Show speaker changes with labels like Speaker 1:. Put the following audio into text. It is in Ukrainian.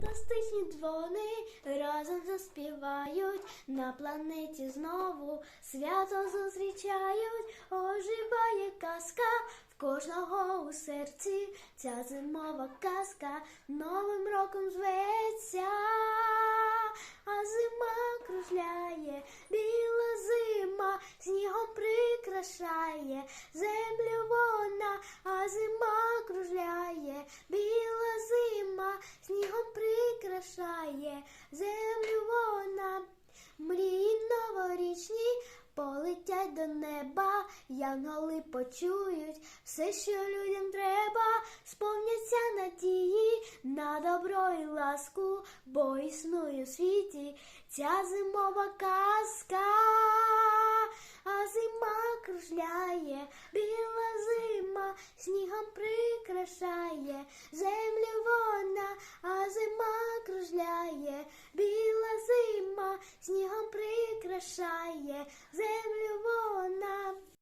Speaker 1: Фантастичні дзвони разом заспівають, на планеті знову свято зустрічають, оживає казка в кожного у серці. Ця зимова казка новим роком зветься, а зима кружляє, біла зима снігом прикрашає. Землю вона, а зима кружляє, біла зима снігом прикрашає землю вона. Мрії новорічні полетять до неба, янголи почують все, що людям треба, сповняться надії на добро і ласку, бо існує у світі ця зимова казка, а зима кружляє, біла зима снігом прикрашає землю вона, а прикрашає землю.